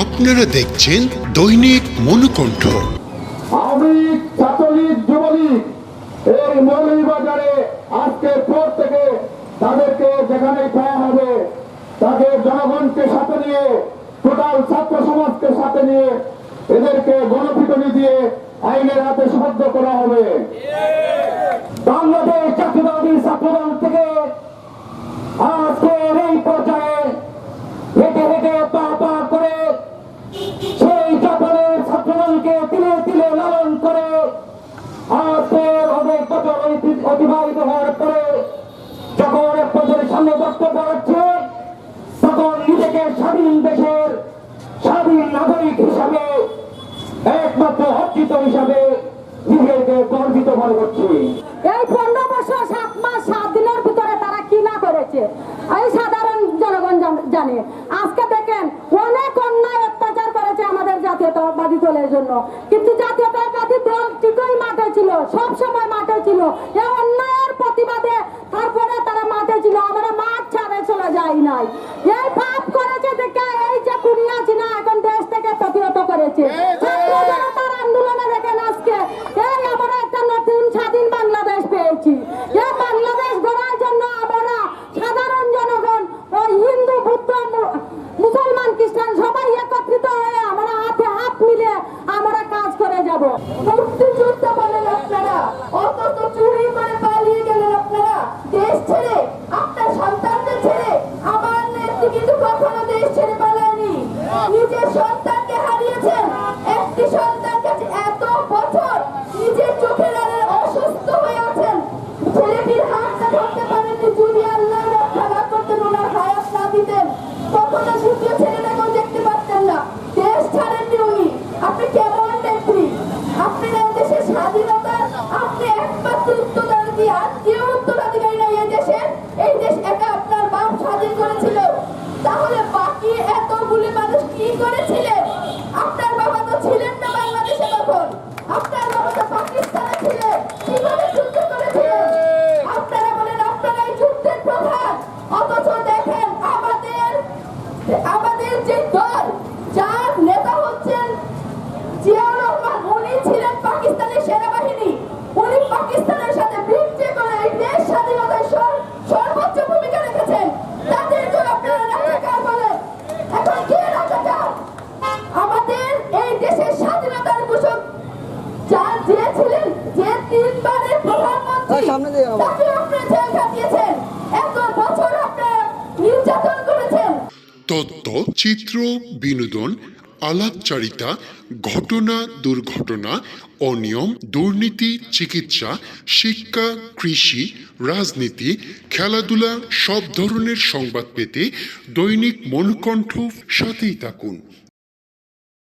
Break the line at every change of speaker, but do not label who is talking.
আপনারা দেখছেন দৈনিক মনুকণ্ঠ।
আমি ছাত্রলীগ, যুবলীগ, এই আজকের পর থেকে তাদেরকে যেখানে পাওয়া হবে, তাকে জনগণকে সাথে নিয়ে, টোটাল ছাত্র সমাজকে সাথে নিয়ে এদেরকে গণপিটনি দিয়ে আইনের হাতে সুবদ্ধ করা হবে। বাংলাদেশ ছাত্রদল আজকের অতিবাহিত হওয়ার পরে যখন বছরের সামনে বক্তব্য রাখছে, তখন নিজেকে স্বাধীন দেশের স্বাধীন নাগরিক হিসাবে, একমাত্র অর্জিত হিসাবে নিজেকে গর্বিত মনে করছি।
এই পনেরো বছর সাত মাস, সাত দিনের ভিতরে তারা কি না করেছে? এই সাধারণ জনগণ জান- আজকে দেখেন, অনেক অন্যায় অত্যাচার করেছে আমাদের জাতীয়তাবাদী দলের জন্য। কিন্তু মাঠে ছিল সব সময় মাঠে ছিল। এই অন্যায়ের প্রতিবাদে তারপরে তারা মাঠে ছিল। আমরা মাঠ ছাড়ে চলে যাই নাই। এই পাপ করেছে দেখে এই যে কুনিয়া চিনা এখন দেশ থেকে প্রতিহত করেছে। ছাত্র জনতার আন্দোলনে দেখেন আজকে এই আমরা একটা নতুন স্বাধীন বাংলাদেশ পেয়েছি। এই বাংলাদেশ গড়ার জন্য আমরা সাধারণ জনগণ ওই হিন্দু বুদ্ধ মুসলমান খ্রিস্টান সবাই একত্রিত হয়ে আমরা হাতে হাত মিলে আমরা কাজ করে যাব।
স্বাধীনতার আপনি একমাত্র উত্তরাধিকারী আর কেউ উত্তরাধিকারী এত বছর নির্যাতন করেছেন।
তথ্য চিত্র বিনোদন আলাপচারিতা ঘটনা দুর্ঘটনা অনিয়ম দুর্নীতি চিকিৎসা শিক্ষা কৃষি রাজনীতি খেলাধুলা সব ধরনের সংবাদ পেতে দৈনিক মনকণ্ঠ সাথেই থাকুন।